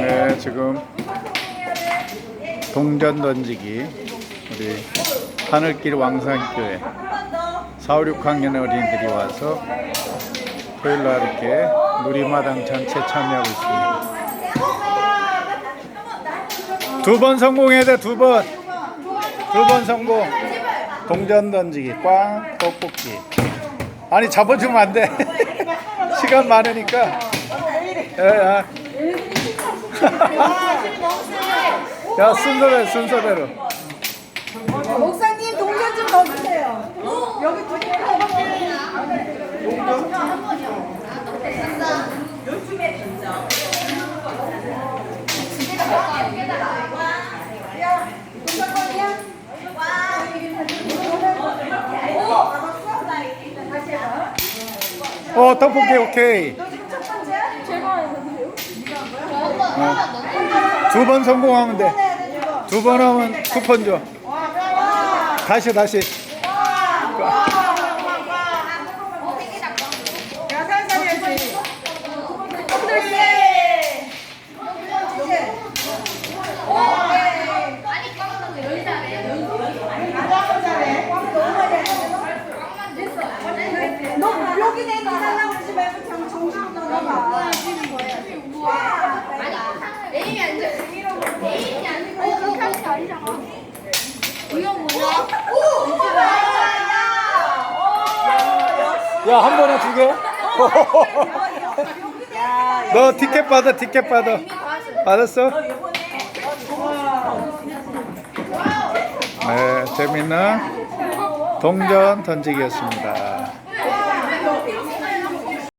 네, 지금 동전 던지기 우리 하늘길 왕산교회 4, 5, 6학년 어린이들이 와서 토요일 날 이렇게 누리마당 전체 참여하고 있습니다. 두 번 성공해야 돼, 두 번. 두 번 성공. 동전 던지기, 꽝, 떡볶이. 아니, 잡아주면 안 돼. 시간 많으니까. 예, 야, 야, 순서대로, 순서대로. 목사님 동전 좀 넣어주세요. 여기 두 개. 어, 떡볶이 오케이. 두 번 성공하면 돼. 두 번 하면 쿠폰 줘. 다시 다시. 여기 내가 달라고 그러지 말고 정식으로 넣어봐. 그렇게 하는 게 아니잖아. 야, 한 번에 두 개? 너 티켓 받아, 티켓 받아. 받았어? 네, 재밌는 동전 던지기였습니다.